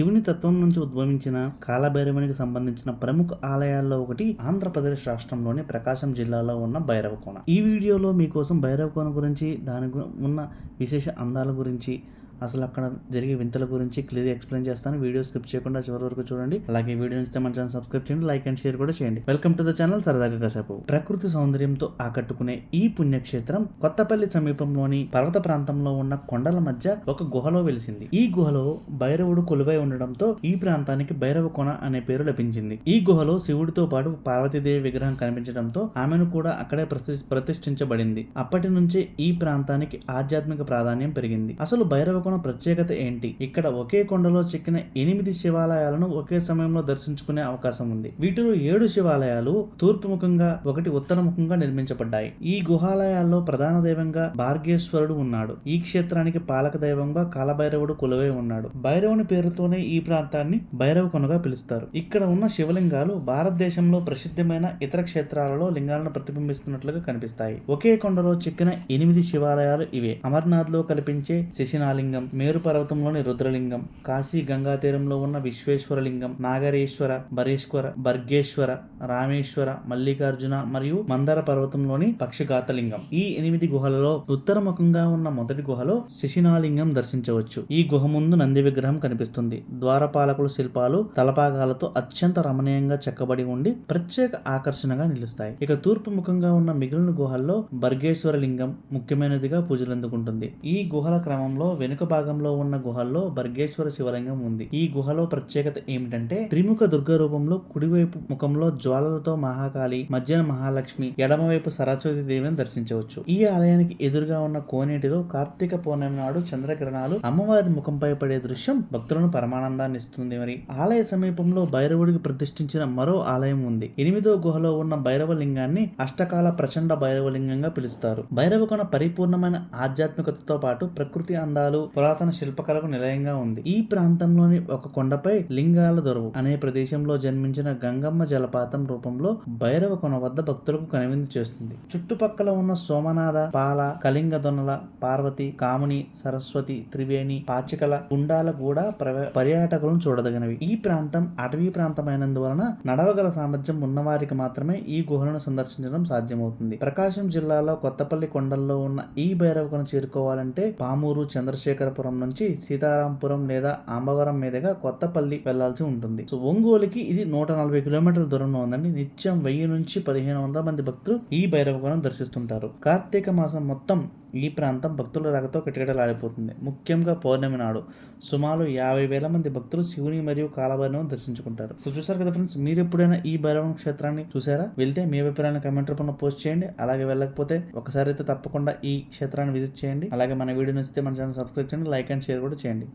శివుని తత్వం నుంచి ఉద్భవించిన కాలభైరవునికి సంబంధించిన ప్రముఖ ఆలయాల్లో ఒకటి ఆంధ్రప్రదేశ్ రాష్ట్రంలోని ప్రకాశం జిల్లాలో ఉన్న భైరవకోన ఈ వీడియోలో మీకోసం భైరవకోన గురించి దాని ఉన్న విశేష అందాల గురించి అసలు అక్కడ జరిగే వింతల గురించి క్లియర్ ఎక్స్ప్లెయిన్ చేస్తాను. వీడియో స్కిప్ చేయకుండా చివరి వరకు చూడండి. అలాగే వీడియో నచ్చితే మన ఛానల్ సబ్స్క్రైబ్ చేయండి లైక్ అండ్ షేర్ కూడా చేయండి. వెల్కమ్ టు ద ఛానల్ సరదాగా కాసేపు. ప్రకృతి సౌందర్యంతో ఆకట్టుకునే ఈ పుణ్యక్షేత్రం కొత్తపల్లి సమీపంలోని పర్వత ప్రాంతంలో ఉన్న కొండల మధ్య ఒక గుహలో వెలిసింది. ఈ గుహలో భైరవుడు కొలువై ఉండడంతో ఈ ప్రాంతానికి భైరవ కొన అనే పేరు లభించింది. ఈ గుహలో శివుడితో పాటు పార్వతీదేవి విగ్రహం కనిపించడంతో ఆమెను కూడా అక్కడే ప్రతి- ప్రతిష్ఠించబడింది. అప్పటి నుంచే ఈ ప్రాంతానికి ఆధ్యాత్మిక ప్రాధాన్యం పెరిగింది. అసలు భైరవ భైరవకోన ప్రత్యేకత ఏంటి? ఇక్కడ ఒకే కొండలో చెక్కిన ఎనిమిది శివాలయాలను ఒకే సమయంలో దర్శించుకునే అవకాశం ఉంది. వీటిలో ఏడు శివాలయాలు తూర్పు ముఖంగా ఒకటి ఉత్తర ముఖంగా నిర్మించబడ్డాయి. ఈ గుహాలయాల్లో ప్రధాన దైవంగా భార్గేశ్వరుడు ఉన్నాడు. ఈ క్షేత్రానికి పాలక దైవంగా కాలభైరవుడు కొలువై ఉన్నాడు. భైరవుని పేరుతోనే ఈ ప్రాంతాన్ని భైరవ కొనగా పిలుస్తారు. ఇక్కడ ఉన్న శివలింగాలు భారతదేశంలో ప్రసిద్ధమైన ఇతర క్షేత్రాలలో లింగాలను ప్రతిబింబిస్తున్నట్లుగా కనిపిస్తాయి. ఒకే కొండలో చిక్కిన ఎనిమిది శివాలయాలు ఇవే. అమర్నాథ్లో కల్పించే శశినాలింగం మేరు పర్వతంలోని రుద్రలింగం కాశీ గంగా తీరంలో ఉన్న విశ్వేశ్వర లింగం నాగరేశ్వర బరేశ్వర బర్గేశ్వర రామేశ్వర మల్లికార్జున మరియు మందర పర్వతంలోని పక్షిఘాత లింగం ఈ ఎనిమిది గుహలలో ఉత్తర ముఖంగా ఉన్న మొదటి గుహలో శిశినాలింగం దర్శించవచ్చు. ఈ గుహ ముందు నంది విగ్రహం కనిపిస్తుంది. ద్వారపాలకుల శిల్పాలు తలపాగాలతో అత్యంత రమణీయంగా చెక్కబడి ఉండి ప్రత్యేక ఆకర్షణగా నిలుస్తాయి. ఇక తూర్పు ముఖంగా ఉన్న మిగిలిన గుహల్లో బర్గేశ్వర లింగం ముఖ్యమైనదిగా పూజలందుకుంటుంది. ఈ గుహల క్రమంలో వెనుక భాగంలో ఉన్న గుహల్లో బర్గేశ్వర శివలింగం ఉంది. ఈ గుహలో ప్రత్యేకత ఏమిటంటే త్రిముఖ దుర్గ రూపంలో కుడివైపు ముఖంలో జ్వాలలతో మహాకాళి మధ్యన మహాలక్ష్మి ఎడమవైపు సరస్వతి దేవిని దర్శించవచ్చు. ఈ ఆలయానికి ఎదురుగా ఉన్న కోనేటిలో కార్తీక పౌర్ణమి నాడు చంద్రకిరణాలు అమ్మవారి ముఖంపై పడే దృశ్యం భక్తులను పరమానందాన్ని ఇస్తుంది మరి. ఆలయ సమీపంలో భైరవుడికి ప్రతిష్ఠించిన మరో ఆలయం ఉంది. ఎనిమిదో గుహలో ఉన్న భైరవ లింగాన్ని అష్టకాల ప్రచండ భైరవ లింగంగా పిలుస్తారు. భైరవకొన పరిపూర్ణమైన ఆధ్యాత్మికతతో పాటు ప్రకృతి అందాలు పురాతన శిల్పకళకు నిలయంగా ఉంది. ఈ ప్రాంతంలోని ఒక కొండపై లింగాల దొరవు. అనే ప్రదేశంలో జన్మించిన గంగమ్మ జలపాతం రూపంలో భైరవ కొన వద్ద భక్తులకు కనువిందు చేస్తుంది. చుట్టుపక్కల ఉన్న సోమనాథ పాల కళింగ దొన్నల పార్వతి కాముని సరస్వతి త్రివేణి పాచికల గుండాల కూడా పర్యాటకులను చూడదగినవి. ఈ ప్రాంతం అటవీ ప్రాంతమైనందువలన నడవగల సామర్థ్యం ఉన్నవారికి మాత్రమే ఈ గుహలను సందర్శించడం సాధ్యమవుతుంది. ప్రకాశం జిల్లాలో కొత్తపల్లి కొండల్లో ఉన్న ఈ భైరవకును చేరుకోవాలంటే పామూరు చంద్రశేఖర్ చంద్రశేఖరపురం నుంచి సీతారాంపురం లేదా ఆంబవరం మీదుగా కొత్తపల్లి వెళ్ళాల్సి ఉంటుంది. సో ఒంగోలుకి ఇది నూట నలభై కిలోమీటర్ల దూరంలో ఉందండి. నిత్యం వెయ్యి నుంచి పదిహేను వందల మంది భక్తులు ఈ భైరవకును దర్శిస్తుంటారు. కార్తీక మాసం మొత్తం ఈ ప్రాంతం భక్తుల రాకతో కిటకిటలాడిపోతుంది. ముఖ్యంగా పౌర్ణమి నాడు సుమారు యాభై వేల మంది భక్తులు శివుని మరియు కాలభైరవం దర్శించుకుంటారు. సో చూసారు కదా ఫ్రెండ్స్ మీరు ఎప్పుడైనా ఈ భైరవం క్షేత్రాన్ని చూసారా వెళ్తే మీ అభిప్రాయాన్ని కమెంట్ రూపంలో పోస్ట్ చేయండి. అలాగే వెళ్ళకపోతే ఒకసారి అయితే తప్పకుండా ఈ క్షేత్రాన్ని విజిట్ చేయండి. అలాగే మన వీడియో నచ్చితే మన ఛానల్ సబ్స్క్రైబ్ చేయండి. లైక్ అండ్ షేర్ కూడా చేయండి.